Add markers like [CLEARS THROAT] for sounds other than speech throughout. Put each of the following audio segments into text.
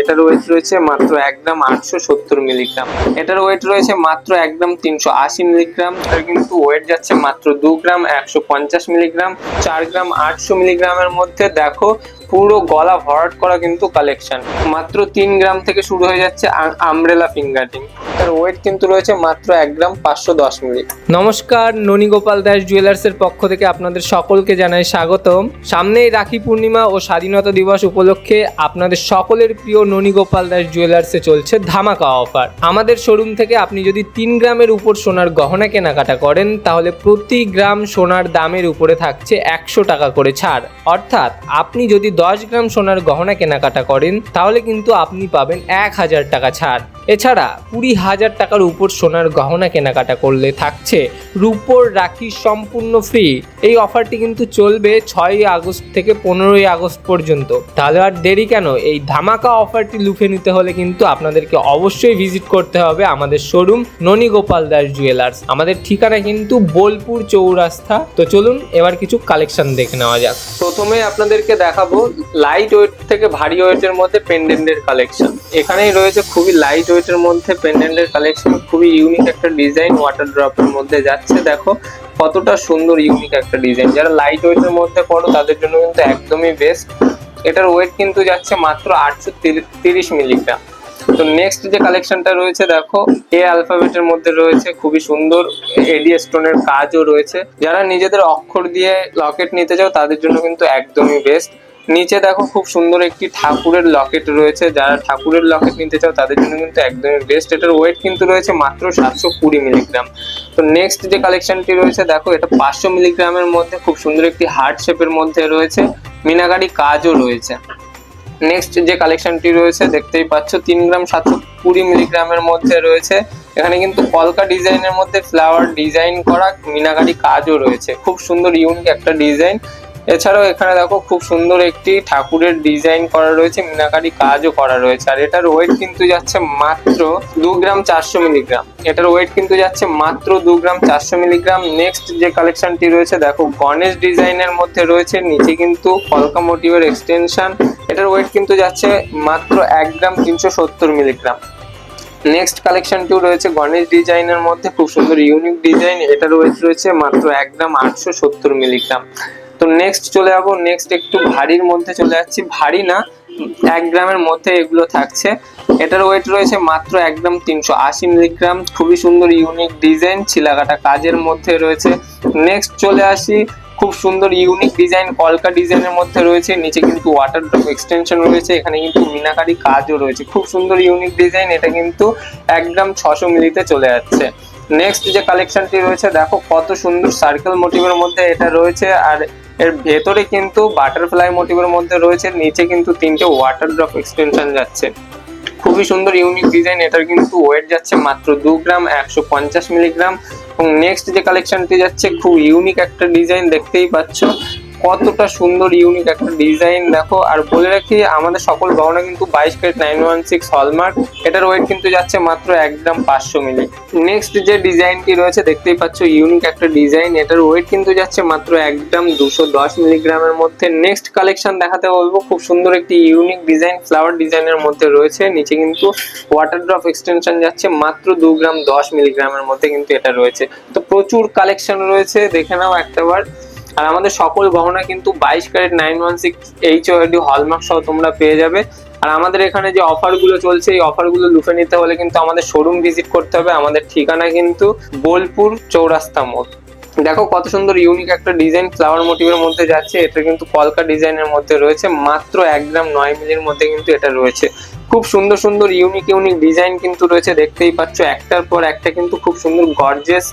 এটার ওয়েট রয়েছে মাত্র একদম আটশো সত্তর মিলিগ্রাম। এটার ওয়েট রয়েছে মাত্র একদম তিনশো আশি মিলিগ্রাম। এটার কিন্তু ওয়েট যাচ্ছে মাত্র দু গ্রাম একশো পঞ্চাশ মিলিগ্রাম। চার গ্রাম আটশো মিলিগ্রামের মধ্যে দেখো পুরো গলা ভরাট করা কিন্তু কালেকশন মাত্র তিন গ্রাম থেকে শুরু হয়ে যাচ্ছে আমব্রেলা ফিঙ্গারিং তার ওয়েট কিন্তু রয়েছে মাত্র এক গ্রাম পাঁচশো দশ মিলি। নমস্কার, ননী গোপাল দাস জুয়েলার্সের পক্ষ থেকে আপনাদের সকলকে জানাই স্বাগতম। সামনেই রাখি পূর্ণিমা ও স্বাধীনতা দিবস উপলক্ষে আপনাদের সকলের প্রিয় ননী গোপাল দাস জুয়েলার্সে চলছে ধামাকা অফার আমাদের শোরুম থেকে আপনি যদি তিন গ্রামের উপর সোনার গহনা কেনাকাটা করেন, তাহলে প্রতি গ্রাম সোনার দামের উপরে থাকছে একশো টাকা করে ছাড়। অর্থাৎ আপনি যদি দশ গ্রাম সোনার গহনা কেনাকাটা করেন তাহলে কিন্তু আপনি পাবেন এক হাজার টাকা ছাড়। এছাড়া কুড়ি হাজার টাকার উপর সোনার গহনা কেনাকাটা করলে থাকছে রূপোর রাখি সম্পূর্ণ ফ্রি এই অফারটি কিন্তু চলবে ছয়ই আগস্ট থেকে পনেরোই আগস্ট পর্যন্ত। তাহলে আর দেরি কেন? এই ধামাকা অফারটি লুফে নিতে হলে কিন্তু আপনাদেরকে অবশ্যই ভিজিট করতে হবে আমাদের শোরুম ননী গোপাল দাস জুয়েলার্স আমাদের ঠিকানা কিন্তু বোলপুর চৌরাস্তা। তো চলুন এবার কিছু কালেকশন দেখে নেওয়া যাক। প্রথমে আপনাদেরকে দেখাবো লাইট ওয়েট থেকে ভারী ওয়েটের মধ্যে পেন্ডেন্টের কালেকশন এখানেই রয়েছে খুবই লাইট ওয়েটের মধ্যে পেন্ডেন্টের কালেকশন খুবই ইউনিক একটা ডিজাইন ওয়াটার ড্রপের মধ্যে যাচ্ছে। দেখো, কতটা সুন্দর ইউনিক একটা ডিজাইন যারা লাইট ওয়েটের মধ্যে পড়ো তাদের জন্য কিন্তু একদমই বেস্ট এটার ওয়েট কিন্তু যাচ্ছে মাত্র আটশো তিরিশ মিলিগ্রাম তো নেক্সট যে কালেকশনটা রয়েছে, দেখো এ অ্যালফাবেটের মধ্যে রয়েছে, খুবই সুন্দর। এডি স্টোনের কাজও রয়েছে। যারা নিজেদের অক্ষর দিয়ে লকেট নিতে চাও, তাদের জন্য কিন্তু একদমই বেস্ট নিচে দেখো খুব সুন্দর একটি ঠাকুরের লকেট রয়েছে। যারা ঠাকুরের লকেট নিতে চাও, তাদের জন্য কিন্তু একদমই বেস্ট এটার ওয়েট কিন্তু রয়েছে মাত্র সাতশো কুড়ি মিলিগ্রাম তো নেক্সট যে কালেকশনটি রয়েছে, দেখো এটা পাঁচশো মিলিগ্রামের মধ্যে খুব সুন্দর একটি হার্ট শেপের মধ্যে রয়েছে। মিনাকারি কাজও রয়েছে। নেক্সট যে কালেকশনটি রয়েছে, দেখতেই পাচ্ছ, তিন গ্রাম সাতশো কুড়ি মিলিগ্রামের মধ্যে রয়েছে। এখানে কিন্তু কলকা ডিজাইনের মধ্যে ফ্লাওয়ার ডিজাইন করা মিনাকারি কাজও রয়েছে। খুব সুন্দর ইউনিক একটা ডিজাইন এছাড়াও এখানে দেখো খুব সুন্দর একটি ঠাকুরের ডিজাইন করা রয়েছে, মিনাকারি কাজও করা রয়েছে। আর এটার ওয়েট কিন্তু যাচ্ছে মাত্র দু গ্রাম চারশো মিলিগ্রাম এটার ওয়েট কিন্তু যাচ্ছে মাত্র দু গ্রাম চারশো মিলিগ্রাম নেক্সট যে কালেকশনটি রয়েছে, দেখো গণেশ ডিজাইনের মধ্যে রয়েছে, নিচে কিন্তু কলকা মোটিভের এক্সটেনশন এটার ওয়েট কিন্তু যাচ্ছে মাত্র এক গ্রাম তিনশো সত্তর মিলিগ্রাম নেক্সট কালেকশনটিও রয়েছে গণেশ ডিজাইনের মধ্যে, খুব সুন্দর ইউনিক ডিজাইন এটার ওয়েট রয়েছে মাত্র এক গ্রাম আটশো সত্তর মিলিগ্রাম নেক্সট চলে যাব। নেক্সট একটু ভারীর মধ্যে চলে যাচ্ছি। ভারী না, এক গ্রামের মধ্যে এগুলো থাকছে। এটার ওয়েট রয়েছে মাত্র এক গ্রাম তিনশো আশি মিলিগ্রাম খুবই সুন্দর ইউনিক ডিজাইন ছিলাকাটা কাজের মধ্যে রয়েছে। নেক্সট চলে আসি, খুব সুন্দর ইউনিক ডিজাইন কলকা ডিজাইনের মধ্যে রয়েছে। নিচে কিন্তু ওয়াটার ড্রপ এক্সটেনশন রয়েছে। এখানে কিন্তু মিনাকারি কাজও রয়েছে। খুব সুন্দর ইউনিক ডিজাইন এটা কিন্তু এক গ্রাম ছশো মিলিতে চলে যাচ্ছে। নেক্সট যে কালেকশনটি রয়েছে, দেখো কত সুন্দর সার্কেল মোটিভের মধ্যে এটা রয়েছে। আর এর ভেতরে কিন্তু বাটারফ্লাই মোটিভের মধ্যে রয়েছে, নিচে কিন্তু তিনটে ওয়াটার ড্রপ এক্সটেনশন যাচ্ছে। খুবই সুন্দর ইউনিক ডিজাইন এটার কিন্তু ওয়েট যাচ্ছে মাত্র দু গ্রাম, একশো পঞ্চাশ মিলিগ্রাম এবং নেক্সট যে কালেকশনটি যাচ্ছে, খুব ইউনিক একটা ডিজাইন দেখতেই পাচ্ছ। কতটা সুন্দর ইউনিক একটা ডিজাইন দেখো। আর বলে রাখি, আমাদের সকল গহনা কিন্তু বাইশ carat nine one six hallmark এটার ওয়েট কিন্তু যাচ্ছে মাত্র এক গ্রাম পাঁচশো মিলি। নেক্সট যে ডিজাইনটি রয়েছে, দেখতেই পাচ্ছ ইউনিক একটা ডিজাইন এটার ওয়েট কিন্তু যাচ্ছে মাত্র এক গ্রাম দুশো দশ মিলিগ্রামের মধ্যে। নেক্সট কালেকশন দেখাতে বলব, খুব সুন্দর একটি ইউনিক ডিজাইন ফ্লাওয়ার ডিজাইনের মধ্যে রয়েছে। নিচে কিন্তু ওয়াটার ড্রপ এক্সটেনশন যাচ্ছে মাত্র দু গ্রাম দশ মিলিগ্রামের মধ্যে কিন্তু এটা রয়েছে। তো প্রচুর কালেকশন রয়েছে, দেখে নাও একটাবার। আর আমাদের সকল গহনা কিন্তু বাইশ carat nine one six H YD hallmark সহ তোমরা পেয়ে যাবে। আর আমাদের এখানে যে অফারগুলো চলছে, এই অফারগুলো লুফে নিতে হলে কিন্তু আমাদের শোরুম ভিজিট করতে হবে। আমাদের ঠিকানা কিন্তু বোলপুর চৌরাস্তা মোড়। দেখো কত সুন্দর ইউনিক একটা ডিজাইন ফ্লাওয়ার মোটিভের মধ্যে যাচ্ছে। এটা কিন্তু কলকা ডিজাইনের মধ্যে রয়েছে। মাত্র এক গ্রাম নয় মিলির মধ্যে কিন্তু এটা রয়েছে। খুব সুন্দর সুন্দর ইউনিক ইউনিক ডিজাইন কিন্তু রয়েছে, দেখতেই পাচ্ছ। একটার পর একটা কিন্তু খুব সুন্দর গর্জেস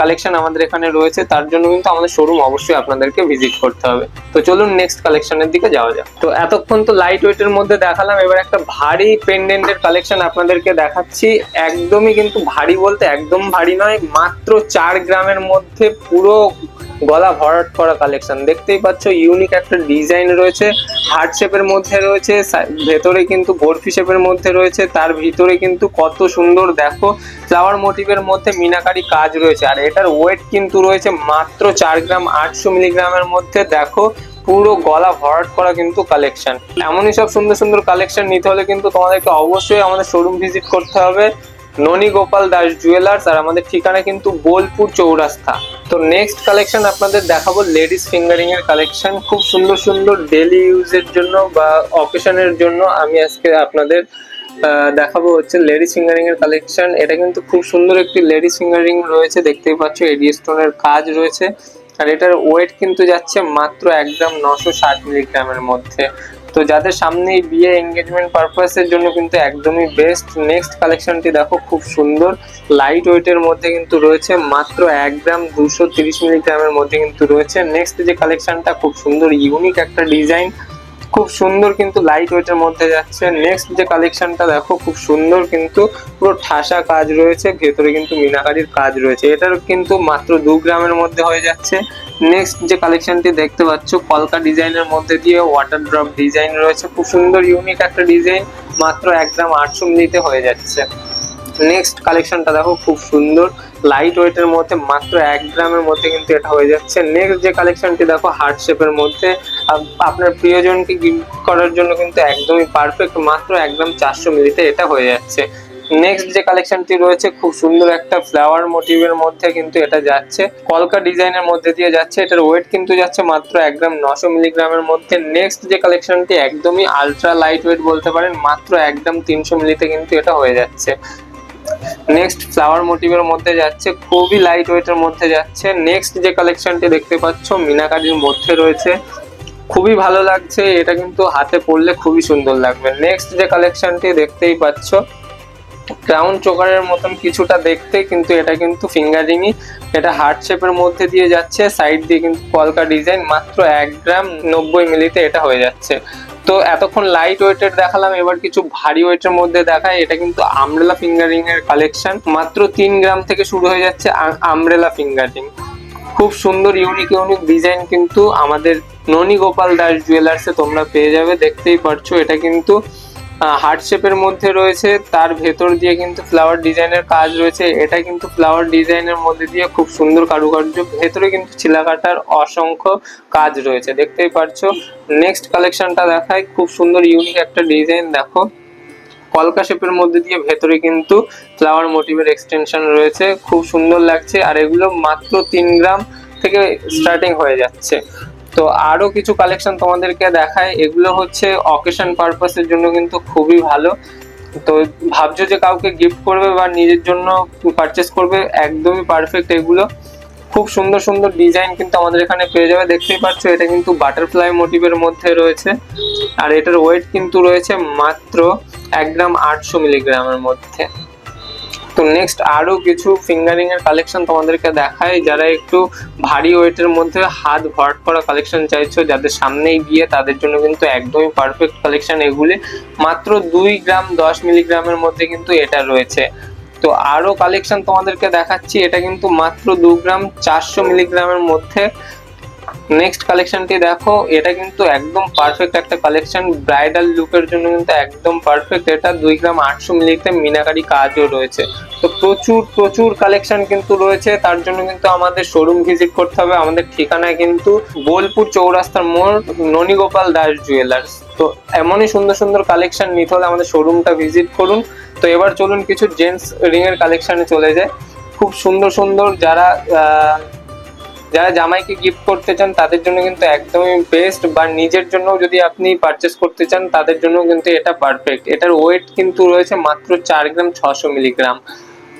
কালেকশন আমাদের এখানে রয়েছে। তার জন্য কিন্তু আমাদের শোরুম অবশ্যই আপনাদেরকে ভিজিট করতে হবে। তো চলুন নেক্সট কালেকশনের দিকে যাওয়া যাক। তো এতক্ষণ তো লাইট ওয়েটের মধ্যে দেখালাম, এবার একটা ভারী পেন্ডেন্টের কালেকশন আপনাদেরকে দেখাচ্ছি। একদমই কিন্তু ভারী বলতে একদম ভারী নয়, মাত্র চার গ্রামের মধ্যে পুরো গলা ভরাট করা কালেকশন দেখতেই পাচ্ছ ইউনিক একটা ডিজাইন রয়েছে। হার্ট শেপের মধ্যে রয়েছে ভেতরে কিন্তু বরফি শেপের মধ্যে রয়েছে। তার ভিতরে কিন্তু কত সুন্দর দেখো ফ্লাওয়ার মোটিভের মধ্যে মিনাকারি কাজ রয়েছে। আর এটার ওয়েট কিন্তু রয়েছে মাত্র চার গ্রাম, আটশো মিলিগ্রামের মধ্যে। দেখো, পুরো গলা ভরাট করা কিন্তু কালেকশন এমনই সব সুন্দর সুন্দর কালেকশন নিতে হলে কিন্তু তোমাদেরকে অবশ্যই আমাদের শোরুম ভিজিট করতে হবে। ননী গোপাল দাস জুয়েলার্স আর আমাদের ঠিকানা কিন্তু বোলপুর চৌরাস্তা। তো নেক্সট কালেকশন আপনাদের দেখাবো লেডিস ফিঙ্গারিং এর কালেকশন খুব সুন্দর সুন্দর ডেলি ইউজের জন্য বা অকেশনের জন্য আমি আজকে আপনাদের দেখাবো হচ্ছে লেডিস ফিঙ্গারিং এর কালেকশন এটা কিন্তু খুব সুন্দর একটি লেডিস ফিঙ্গারিং রয়েছে, দেখতেই পাচ্ছ এডি স্টোনের কাজ রয়েছে। আর এটার ওয়েট কিন্তু যাচ্ছে মাত্র এক গ্রাম নশো ষাট মিলিগ্রামের মধ্যে। তো যাদের সামনে বিয়ে এঙ্গেজমেন্ট পারপাসের জন্য কিন্তু একদমই বেস্ট নেক্সট কালেকশনটি দেখো খুব সুন্দর। লাইট ওয়েটের মধ্যে কিন্তু রয়েছে মাত্র এক গ্রাম দুশো তিরিশ মিলিগ্রামের মধ্যে কিন্তু রয়েছে। নেক্সট যে কালেকশনটা খুব সুন্দর ইউনিক একটা ডিজাইন খুব সুন্দর কিন্তু লাইট ওয়েটের মধ্যে যাচ্ছে। নেক্সট যে কালেকশনটা দেখো, খুব সুন্দর কিন্তু পুরো ঠাসা কাজ রয়েছে, ভেতরে কিন্তু মিনাকারির কাজ রয়েছে। এটার কিন্তু মাত্র দু গ্রামের মধ্যে হয়ে যাচ্ছে। নেক্সট যে কালেকশনটি দেখতে পাচ্ছ কলকা ডিজাইনের মধ্যে দিয়ে ওয়াটার ড্রপ ডিজাইন রয়েছে। খুব সুন্দর ইউনিক একটা ডিজাইন মাত্র এক গ্রাম আটশো মিলিতে হয়ে যাচ্ছে। নেক্সট কালেকশনটা দেখো, খুব সুন্দর। লাইট ওয়েটের মধ্যে মাত্র এক গ্রামের মধ্যে কিন্তু এটা হয়ে যাচ্ছে। নেক্সট যে কালেকশনটি দেখো হার্ট শেপের মধ্যে আপনার প্রিয়জনকে গিফট করার জন্য কিন্তু একদমই পারফেক্ট মাত্র এক গ্রাম চারশো মিলিতে এটা হয়ে যাচ্ছে। নেক্সট যে কালেকশনটি রয়েছে, খুব সুন্দর একটা ফ্লাওয়ার মোটিভের মধ্যে কিন্তু এটা যাচ্ছে। কলকা ডিজাইনের মধ্যে দিয়ে যাচ্ছে, এটার ওয়েট কিন্তু যাচ্ছে মাত্র এক গ্রাম নশো মিলিগ্রামের মধ্যে। নেক্সট যে কালেকশনটি একদমই আলট্রা লাইট ওয়েট বলতে পারেন, মাত্র এক গ্রাম তিনশো মিলিতে কিন্তু এটা হয়ে যাচ্ছে। নেক্সট ফ্লাওয়ার মোটিভের মধ্যে যাচ্ছে খুবই লাইট ওয়েটের মধ্যে যাচ্ছে। নেক্সট যে কালেকশনটি দেখতে পাচ্ছ, মিনাকারির মধ্যে রয়েছে। খুবই ভালো লাগছে, এটা কিন্তু হাতে পরলে খুবই সুন্দর লাগবে। নেক্সট যে কালেকশনটি দেখতেই পাচ্ছ ক্রাউন চোকারের মতন কিছুটা দেখতে, কিন্তু এটা কিন্তু ফিঙ্গারিংই এটা হার্ট শেপের মধ্যে দিয়ে যাচ্ছে সাইড দিয়ে কিন্তু কলকা ডিজাইন মাত্র এক গ্রাম নব্বই মিলিতে এটা হয়ে যাচ্ছে। তো এতক্ষণ লাইট ওয়েটের দেখালাম, এবার কিছু ভারী ওয়েটের মধ্যে দেখায় এটা কিন্তু আমরেলা ফিঙ্গারিং এর কালেকশন মাত্র তিন গ্রাম থেকে শুরু হয়ে যাচ্ছে আমরেলা ফিঙ্গারিং খুব সুন্দর ইউনিক ইউনিক ডিজাইন কিন্তু আমাদের ননী গোপাল দাস জুয়েলার্সে তোমরা পেয়ে যাবে। দেখতেই পারছ, এটা কিন্তু হার্ট শেপের মধ্যে রয়েছে, তার ভেতর দিয়ে কিন্তু ফ্লাওয়ার ডিজাইনের কাজ রয়েছে। এটা কিন্তু ফ্লাওয়ার ডিজাইনের মধ্যে দিয়ে খুব সুন্দর কারুকার্য, ভেতরে কিন্তু চিলাকাটার অসংখ্য কাজ রয়েছে। দেখতেই পারছ নেক্সট কালেকশনটা দেখায়, খুব সুন্দর ইউনিক একটা ডিজাইন দেখো। কলকা শেপের মধ্যে দিয়ে ভেতরে কিন্তু ফ্লাওয়ার মোটিভের এক্সটেনশন রয়েছে, খুব সুন্দর লাগছে। আর এগুলো মাত্র তিন গ্রাম থেকে স্টার্টিং হয়ে যাচ্ছে। তো আরও কিছু কালেকশন তোমাদেরকে দেখায় এগুলো হচ্ছে অকেশন পারপাসের জন্য কিন্তু খুবই ভালো। তো ভাবছ যে কাউকে গিফট করবে বা নিজের জন্য পারচেস করবে, একদমই পারফেক্ট এগুলো। খুব সুন্দর সুন্দর ডিজাইন কিন্তু আমাদের এখানে পেয়ে যাবে। দেখতেই পাচ্ছ, এটা কিন্তু বাটারফ্লাই মোটিভের মধ্যে রয়েছে। আর এটার ওয়েট কিন্তু রয়েছে মাত্র এক গ্রাম আটশো মিলিগ্রামের মধ্যে। তো নেক্সট আরও কিছু ফিঙ্গারিং এর কালেকশন তোমাদেরকে দেখায় যারা একটু ভারী ওয়েটের মধ্যে হাত ভরাট করা কালেকশন চাইছো, যাদের সামনেই বিয়ে তাদের জন্য কিন্তু একদমই পারফেক্ট কালেকশন এগুলি। মাত্র দুই গ্রাম দশ মিলিগ্রামের মধ্যে কিন্তু এটা রয়েছে। তো আরও কালেকশন তোমাদেরকে দেখাচ্ছি, এটা কিন্তু মাত্র দু গ্রাম চারশো মিলিগ্রামের মধ্যে। নেক্সট কালেকশনটি দেখো, এটা কিন্তু একদম পারফেক্ট একটা কালেকশন ব্রাইডাল লুকের জন্য কিন্তু একদম পারফেক্ট এটা দুই গ্রাম আটশো মিলিতে মিনাকারি কাজও রয়েছে। তো প্রচুর প্রচুর কালেকশন কিন্তু রয়েছে। তার জন্য কিন্তু আমাদের শোরুম ভিজিট করতে হবে। আমাদের ঠিকানায় কিন্তু বোলপুর চৌরাস্তার মোড়, ননীগোপাল দাস জুয়েলার্স তো এমনই সুন্দর সুন্দর কালেকশন নিতে হলে আমাদের শোরুমটা ভিজিট করুন। তো এবার চলুন কিছু জেন্টস রিং এর কালেকশনে চলে যায় খুব সুন্দর সুন্দর যারা যারা জামাইকে গিফট করতে চান, তাদের জন্য কিন্তু একদমই বেস্ট বা নিজের জন্য যদি আপনি পারচেস করতে চান, তাদের জন্য কিন্তু এটা পারফেক্ট এটার ওয়েট কিন্তু রয়েছে মাত্র চার গ্রাম ছশো মিলিগ্রাম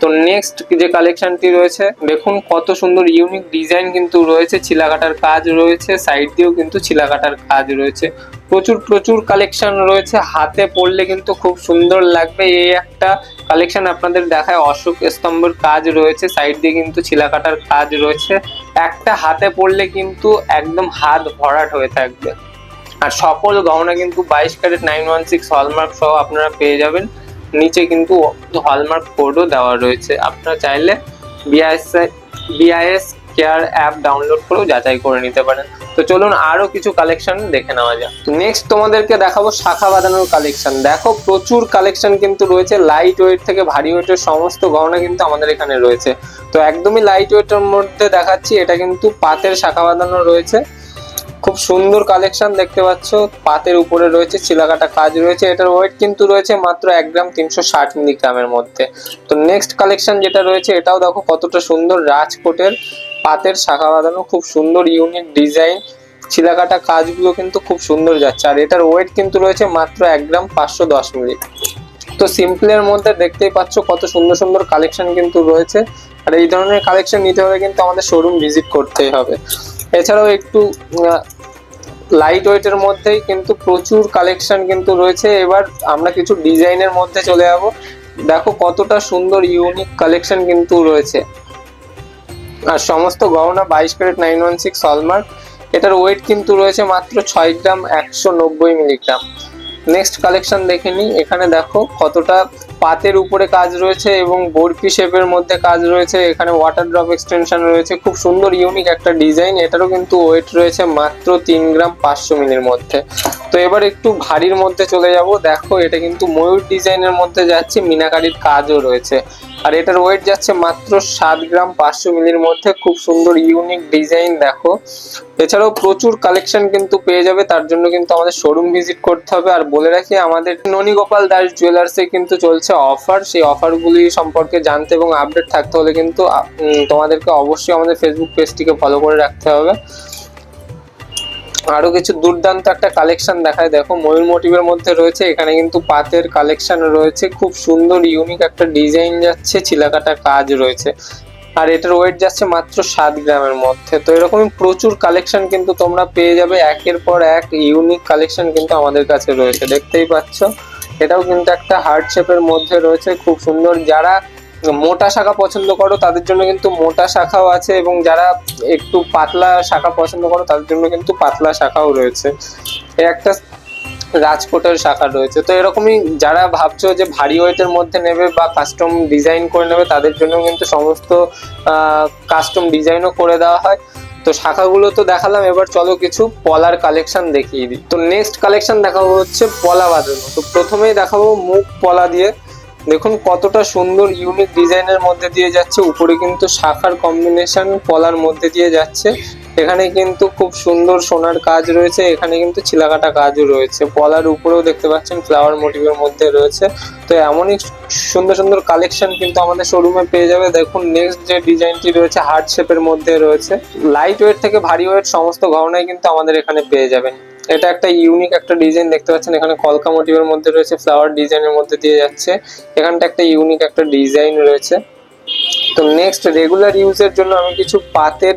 তো নেক্সট যে কালেকশনটি রয়েছে, দেখুন কত সুন্দর ইউনিক ডিজাইন কিন্তু রয়েছে চিলাকাটার কাজ রয়েছে সাইড দিয়েও কিন্তু চিলাকাটার কাজ রয়েছে। প্রচুর প্রচুর কালেকশন রয়েছে। হাতে পড়লে কিন্তু খুব সুন্দর লাগবে। এই একটা কালেকশন আপনাদের দেখায়। অশোক স্তম্ভের কাজ রয়েছে। সাইড দিয়ে কিন্তু চিলাকাটার কাজ রয়েছে। একটা হাতে পড়লে কিন্তু একদম হাত ভরাট হয়ে থাকবে। আর সকল গহনা কিন্তু বাইশ carat nine one six hallmark সহ আপনারা পেয়ে যাবেন। নিচে কিন্তু হলমার্ক কোডও দেওয়া রয়েছে। আপনারা চাইলে BIS BIS care app download করেও যাচাই করে নিতে পারেন। তো চলুন আরও কিছু কালেকশন দেখে নেওয়া যাক। নেক্সট তোমাদেরকে দেখাবো শাখা বাঁধানোর কালেকশন দেখো প্রচুর কালেকশন কিন্তু রয়েছে। লাইট ওয়েট থেকে ভারী ওয়েটের সমস্ত গহনা কিন্তু আমাদের এখানে রয়েছে। তো একদমই লাইট ওয়েটের মধ্যে দেখাচ্ছি, এটা কিন্তু পাতের শাখা বাঁধানো রয়েছে। খুব সুন্দর কালেকশন দেখতে পাচ্ছ। পাতের উপরে রয়েছে চিলাকাটা কাজ রয়েছে। এটার ওয়েট কিন্তু রয়েছে মাত্র এক গ্রাম তিনশো ষাট মিলিগ্রামের মধ্যে। তো নেক্সট কালেকশন যেটা রয়েছে, এটাও দেখো কতটা সুন্দর রাজকোটের। পাতের শাখা বাঁধানো, খুব সুন্দর ইউনিক ডিজাইন চিলাকাটা কাজগুলো কিন্তু খুব সুন্দর যাচ্ছে। আর এটার ওয়েট কিন্তু রয়েছে মাত্র এক গ্রাম পাঁচশো দশ মিলি তো সিম্পলের মধ্যে দেখতেই পাচ্ছ কত সুন্দর সুন্দর কালেকশন কিন্তু রয়েছে। আর এই ধরনের কালেকশন নিতে হলে কিন্তু আমাদের শোরুম ভিজিট করতেই হবে। এছাড়াও একটু লাইট ওয়েটের মধ্যেই কিন্তু প্রচুর কালেকশন কিন্তু রয়েছে। এবার আমরা কিছু ডিজাইনের মধ্যে চলে যাব। দেখো কতটা সুন্দর ইউনিক কালেকশন কিন্তু রয়েছে। আর সমস্ত গহনা বাইশ carat nine one six hallmark. এটার ওয়েট কিন্তু রয়েছে মাত্র ছয় গ্রাম একশো নব্বই মিলিগ্রাম। নেক্সট কালেকশন দেখে নিই। এখানে দেখো কতটা পাতের উপরে কাজ রয়েছে এবং বরফি শেপের মধ্যে কাজ রয়েছে। এখানে ওয়াটার ড্রপ এক্সটেনশন রয়েছে। খুব সুন্দর ইউনিক একটা ডিজাইন এটারও কিন্তু ওয়েট রয়েছে মাত্র তিন গ্রাম পাঁচশো মিলির মধ্যে। তো এবার একটু ভারীর মধ্যে চলে যাব। দেখো, এটা কিন্তু ময়ূর ডিজাইনের মধ্যে যাচ্ছে। মিনাকারির কাজও রয়েছে। আর এটার ওয়েট যাচ্ছে মাত্র সাত গ্রাম পাঁচশো মিলির মধ্যে। খুব সুন্দর ইউনিক ডিজাইন দেখো। এছাড়াও প্রচুর কালেকশন কিন্তু পেয়ে যাবে, তার জন্য কিন্তু আমাদের শোরুম ভিজিট করতে হবে। আর বলে রাখি, আমাদের ননীগোপাল দাস জুয়েলার্সে কিন্তু চলছে অফার সেই অফারগুলি সম্পর্কে জানতে এবং আপডেট থাকতে হলে কিন্তু তোমাদেরকে অবশ্যই আমাদের ফেসবুক পেজটিকে ফলো করে রাখতে হবে। আরও কিছু দুর্দান্ত একটা কালেকশন দেখায়। দেখো, ময়ূর মোটিভের মধ্যে রয়েছে, এখানে কিন্তু পাতের কালেকশন রয়েছে, খুব সুন্দর ইউনিক একটা ডিজাইন যাচ্ছে চিলাকাটা কাজ রয়েছে। আর এটার ওয়েট যাচ্ছে মাত্র সাত গ্রামের মধ্যে। তো এরকমই প্রচুর কালেকশন কিন্তু তোমরা পেয়ে যাবে, একের পর এক ইউনিক কালেকশন কিন্তু আমাদের কাছে রয়েছে। দেখতেই পাচ্ছ, এটাও কিন্তু একটা হার্ট শেপের মধ্যে রয়েছে, খুব সুন্দর। যারা মোটা শাখা পছন্দ করো, তাদের জন্য কিন্তু মোটা শাখাও আছে এবং যারা একটু পাতলা শাখা পছন্দ করো, তাদের জন্য কিন্তু পাতলা শাখাও রয়েছে। একটা রাজকোটের শাখা রয়েছে। তো এরকমই যারা ভাবছ যে ভারী ওয়েটের মধ্যে নেবে বা কাস্টম ডিজাইন করে নেবে, তাদের জন্য কিন্তু সমস্ত কাস্টম ডিজাইনও করে দেওয়া হয়। তো শাখাগুলো তো দেখালাম, এবার চলো কিছু পলার কালেকশন দেখিয়ে দিই। তো নেক্সট কালেকশন দেখাবো হচ্ছে পলা বাঁধানো। তো প্রথমেই দেখাবো মুখ পলা দিয়ে। দেখুন কতটা সুন্দর ইউনিক ডিজাইনের মধ্যে দিয়ে যাচ্ছে। উপরে কিন্তু শাখার কম্বিনেশন পলার মধ্যে দিয়ে যাচ্ছে। এখানে কিন্তু খুব সুন্দর সোনার কাজ রয়েছে। এখানে কিন্তু চিলাকাটা কাজও রয়েছে। পলার উপরেও দেখতে পাচ্ছেন ফ্লাওয়ার মোটিভের মধ্যে রয়েছে। তো এমনই সুন্দর সুন্দর কালেকশন কিন্তু আমাদের শোরুমে পেয়ে যাবে। দেখুন নেক্সট যে ডিজাইনটি রয়েছে হার্ট শেপের মধ্যে রয়েছে। লাইট ওয়েট থেকে ভারী ওয়েট সমস্ত গহনাই কিন্তু আমাদের এখানে পেয়ে যাবেন। এটা একটা ইউনিক একটা ডিজাইন দেখতে পাচ্ছেন। এখানে কলকা মোটিভের মধ্যে রয়েছে ফ্লাওয়ার ডিজাইনের মধ্যে দিয়ে যাচ্ছে। এখানটা একটা ইউনিক একটা ডিজাইন রয়েছে। তো নেক্সট রেগুলার ইউজের জন্য আমি কিছু পাতের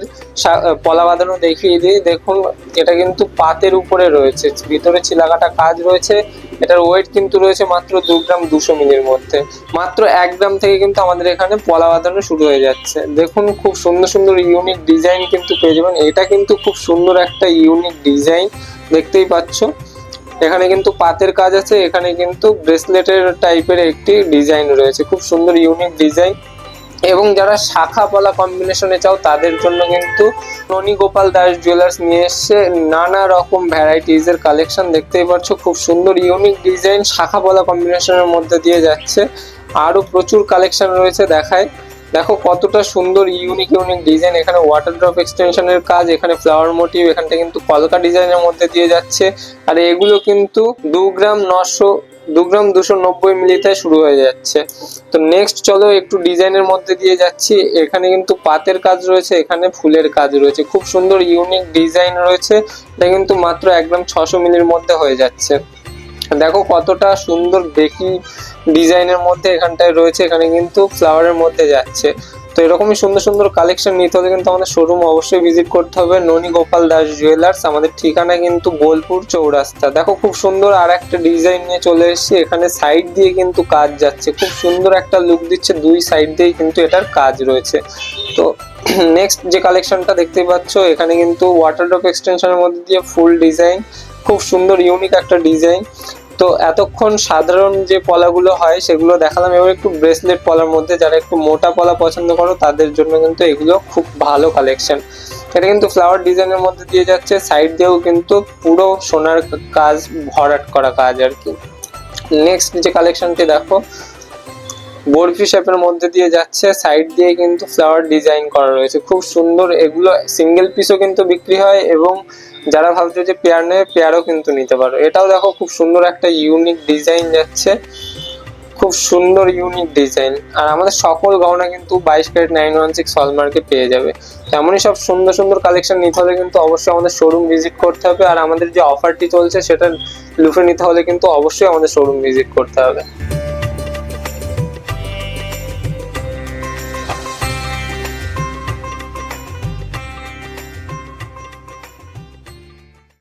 পলা বাঁধানো দেখিয়ে দিই। দেখুন, এটা কিন্তু পাতের উপরে রয়েছে। ভিতরে চিলাকাটা কাজ রয়েছে। এটার ওয়েট কিন্তু রয়েছে মাত্র দু গ্রাম দুশো মিলির মধ্যে। মাত্র এক গ্রাম থেকে কিন্তু আমাদের এখানে পলা বাঁধানো শুরু হয়ে যাচ্ছে। দেখুন, খুব সুন্দর সুন্দর ইউনিক ডিজাইন কিন্তু পেয়ে যাবেন। এটা কিন্তু খুব সুন্দর একটা ইউনিক ডিজাইন দেখতেই পাচ্ছ। এখানে কিন্তু পাতের কাজ আছে, এখানে কিন্তু ব্রেসলেটের টাইপের একটি ডিজাইন রয়েছে। খুব সুন্দর, ইউনিক ডিজাইন। এবং যারা শাখা পলা কম্বিনেশনে চাও, তাদের জন্য কিন্তু ননী গোপাল দাস জুয়েলার্স নিয়ে এসছে। নানা রকম ভ্যারাইটিজ এর কালেকশন দেখতেই পাচ্ছ। খুব সুন্দর ইউনিক ডিজাইন শাখা পলা কম্বিনেশনের মধ্যে দিয়ে যাচ্ছে। আরও প্রচুর কালেকশন রয়েছে দেখায়। দেখো কতটা সুন্দর ইউনিক ইউনিক ডিজাইন এখানে ওয়াটার ড্রপ এক্সটেনশনের কাজ, এখানে ফ্লাওয়ার মোটিভ এখানটা কিন্তু কলকা ডিজাইনের মধ্যে দিয়ে যাচ্ছে। আর এগুলো কিন্তু দু গ্রাম নশো, দু গ্রাম দুশো নব্বই মিলিতে শুরু হয়ে যাচ্ছে। তো নেক্সট চলো একটু ডিজাইনের মধ্যে দিয়ে যাচ্ছি। এখানে কিন্তু পাতের কাজ রয়েছে, এখানে ফুলের কাজ রয়েছে। খুব সুন্দর ইউনিক ডিজাইন রয়েছে। এটা কিন্তু মাত্র একদম ছশো মিলির মধ্যে হয়ে যাচ্ছে। দেখো কতটা সুন্দর বেকি ডিজাইনের মধ্যে এখানটায় রয়েছে, এখানে কিন্তু ফ্লাওয়ারের মধ্যে যাচ্ছে। তো এরকমই সুন্দর সুন্দর কালেকশন নিতে হলে কিন্তু আমাদের শোরুম অবশ্যই ভিজিট করতে হবে। ননী গোপাল দাস জুয়েলার্স আমাদের ঠিকানা কিন্তু বোলপুর চৌরাস্তা। দেখো খুব সুন্দর আর একটা ডিজাইন নিয়ে চলে এসেছি, এখানে সাইড দিয়ে কিন্তু কাজ যাচ্ছে। খুব সুন্দর একটা লুক দিচ্ছে, দুই সাইড দিয়েই কিন্তু এটার কাজ রয়েছে। তো [CLEARS THROAT] নেক্সট যে কালেকশনটা দেখতেই পাচ্ছ, এখানে কিন্তু ওয়াটার ড্রপ এক্সটেনশনের মধ্যে দিয়ে ফুল ডিজাইন খুব সুন্দর ইউনিক একটা ডিজাইন তো এতক্ষণ সাধারণ যে পলাগুলো হয়, সেগুলো দেখালাম এবার একটু ব্রেসলেট পলার মধ্যে যারা একটু মোটা পলা পছন্দ করো, তাদের জন্য কিন্তু এগুলো খুব ভালো কালেকশন এটা কিন্তু ফ্লাওয়ার ডিজাইনের মধ্যে দিয়ে যাচ্ছে সাইড দিয়েও কিন্তু পুরো সোনার কাজ, ভরাট করা কাজ আর কি। নেক্সট যে কালেকশনটি দেখো, বরফি শেপের মধ্যে দিয়ে যাচ্ছে সাইড দিয়ে কিন্তু ফ্লাওয়ার ডিজাইন করা রয়েছে। খুব সুন্দর, এগুলো সিঙ্গেল পিসও কিন্তু বিক্রি হয় এবং যারা ভাবছ যে পেয়ার নেবে পেয়ারও কিন্তু নিতে পারো এটাও দেখো খুব সুন্দর একটা ইউনিক ডিজাইন যাচ্ছে। খুব সুন্দর ইউনিক ডিজাইন আর আমাদের সকল গহনা কিন্তু বাইশ ক্যারেট নাইন ওয়ান সিক্স হলমার্কে পেয়ে যাবে। তেমনই সব সুন্দর সুন্দর কালেকশন নিতে হলে কিন্তু অবশ্যই আমাদের শোরুম ভিজিট করতে হবে। আর আমাদের যে অফারটি চলছে, সেটা লুফে নিতে হলে কিন্তু অবশ্যই আমাদের শোরুম ভিজিট করতে হবে।